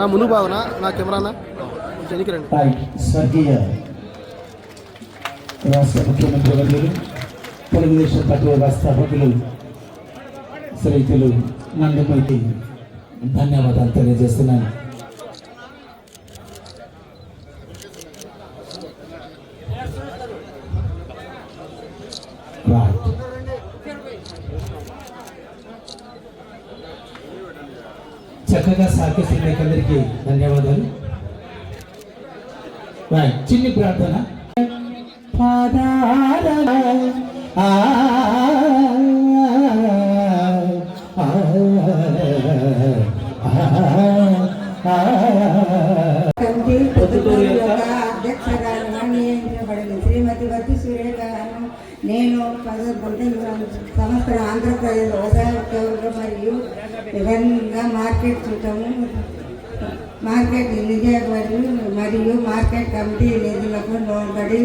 నా ముందు భావన నా కెమెరానా వెనక్కి రండి స్వర్గీయ రాష్ట్ర ముఖ్యమంత్రి వర్యులు తెలుగుదేశం పార్టీ వ్యవస్థాపకులు శ్రీతులు నందమూర్తి ధన్యవాదాలు తెలియజేస్తున్నాను. చక్కగా సాకేసిన మీకందరికీ ధన్యవాదాలు చిన్ని ప్రార్థన పాదాల విధంగా మార్కెట్ చూడటము మార్కెట్ నిజాబడి మరియు మార్కెట్ కమిటీ నిధులకు లోబడి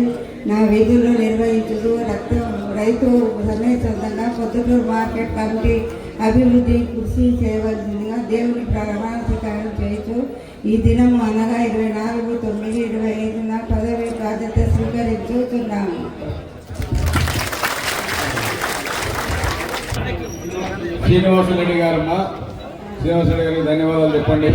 నా విధులు నిర్వహించుతూ రక్త రైతు సమేతంగా పొద్దుటూరు మార్కెట్ కమిటీ అభివృద్ధి కృషి చేయవలసిందిగా దేవుని ప్రమాణ స్వీకారం చేయొచ్చు ఈ దినం అనగా ఇరవై నాలుగు శ్రీనివాసరెడ్డి గారమ్మ. శ్రీనివాసరెడ్డి గారికి ధన్యవాదాలు చెప్పండి.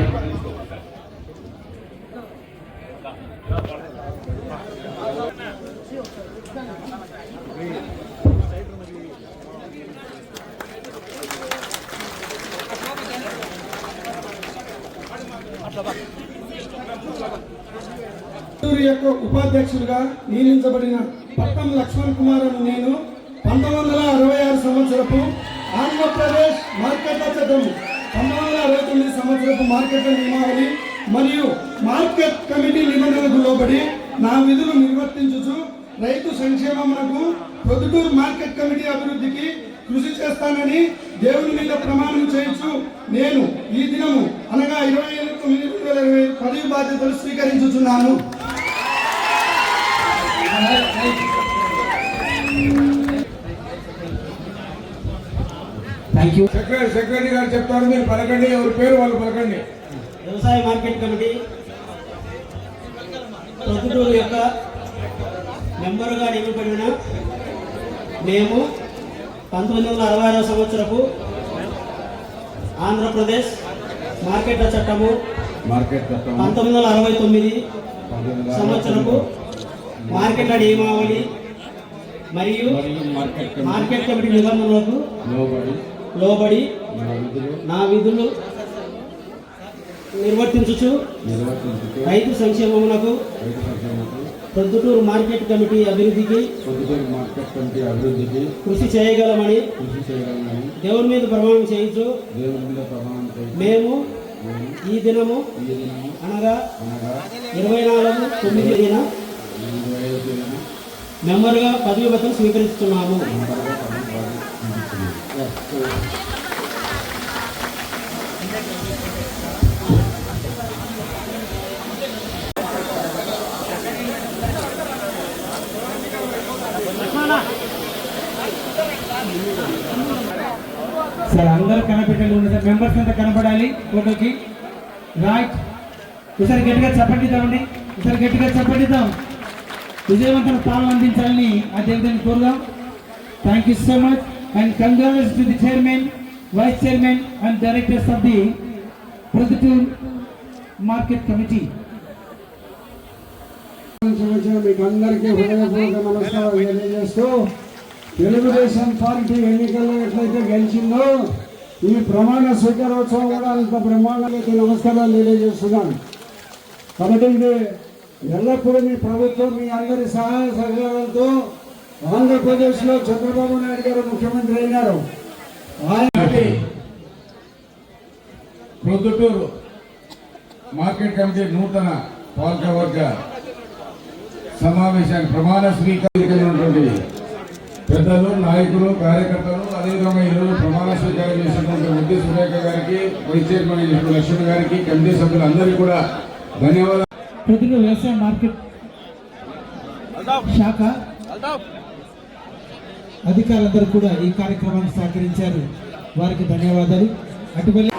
యొక్క ఉపాధ్యక్షుడిగా నియమించబడిన పట్టం లక్ష్మణ్ కుమార్ అని నేను పంతొమ్మిది వందల అరవై ఆరు సంవత్సరపు ఆంధ్రప్రదేశ్ మార్కెట్ల చట్టం పంతొమ్మిది వందల అరవై తొమ్మిది సంవత్సరపు మార్కెట్ల నియమావళి మరియు మార్కెట్ కమిటీ నిబంధనలకు లోబడి నా విధులు నిర్వర్తించుచు రైతు సంక్షేమమునకు ప్రొద్దుటూరు మార్కెట్ కమిటీ అభివృద్ధికి కృషి చేస్తానని దేవుని మీద ప్రమాణం చేయొచ్చు నేను ఈ దినము అనగా ఇరవై ఐదు తొమ్మిది రెండు వేల ఇరవై పదవి బాధ్యతలు స్వీకరించుచున్నాను. సెక్రటరీ సెక్రటరీ గారు చెప్తారు మీరు పలకండి ఎవరి పేరు వాళ్ళు పలకండి. వ్యవసాయ మార్కెట్ కమిటీ ప్రొద్దుటూరు యొక్క మెంబరుగా నియమింపబడిన మేము పంతొమ్మిది వందల అరవై ఆరో సంవత్సరపు ఆంధ్రప్రదేశ్ మార్కెట్ల చట్టము మార్కెట్ చట్టం పంతొమ్మిది వందల అరవై తొమ్మిది సంవత్సరపు మార్కెట్ల నియమావళి మరియు మరియు మార్కెట్ కమిటీ మార్కెట్ కమిటీ నిబంధనలకు లోబడి నా విధులు నిర్వర్తించుచు రైతు సంక్షేమమునకు ప్రొద్దుటూరు మార్కెట్ కమిటీ అభివృద్ధికి పొద్దుటూరు మార్కెట్ కమిటీ అభివృద్ధికి కృషి చేయగలమని కృషి చేయగలమని దేవుని మీద ప్రమాణం చేయించు. దేవుని మీద ప్రమాణం మేము ఈ దినము అనగా ఇరవై నాలుగు తొమ్మిది దిన మెంబర్గా పదవి బతం స్వీకరిస్తున్నాము. సార్ అందరూ కనపెట్టండి సార్ మెంబర్స్ అంతా కనపడాలి ఫోటోకి. రైట్ ఈసారి గట్టిగా చప్పటిద్దామండి ఈసారి గట్టిగా చప్పటిద్దాం విజయవంతం పాలన అందించాలని ఆ దేవుడిని కోరుదాం. Thank you so much and congratulation to the chairman, vice chairman and directors of the Proddatur Market Committee. మీకు అందరికీ హృదయపూర్వక నమస్కారాలు తెలియజేస్తూ తెలుగుదేశం పార్టీ ఎన్నికల్లో ఎట్లయితే గెలిచిందో ఈ ప్రమాణ స్వీకారోత్సవం కూడా అంత బ్రహ్మాండంగా నమస్కారాలు తెలియజేస్తున్నాను కాబట్టి ఇది ఎల్లప్పుడూ మీ ప్రభుత్వం మీ అందరి సహాయ సహకారాలతో ఆంధ్రప్రదేశ్లో చంద్రబాబు నాయుడు గారు ముఖ్యమంత్రి అయినారు ఆయన ప్రొద్దుటూరు మార్కెట్ కమిటీ నూతన పాలకవర్గ సమావేశానికి ప్రమాణ స్వీకరించినటువంటి పెద్దలు నాయకులు కార్యకర్తలు అదేవిధంగా ఈరోజు ప్రమాణ స్వీకారం చేసినటువంటి ముద్దు సురేఖ గారికి వైస్ చైర్మన్ అయినటువంటి లక్ష్మణ్ గారికి కమిటీ సభ్యులందరికీ కూడా ధన్యవాదాలు. ప్రొద్దుటూరు వ్యవసాయ మార్కెట్ శాఖ అధికారులందరూ కూడా ఈ కార్యక్రమాన్ని సహకరించారు. వారికి ధన్యవాదాలు. అటువల్లే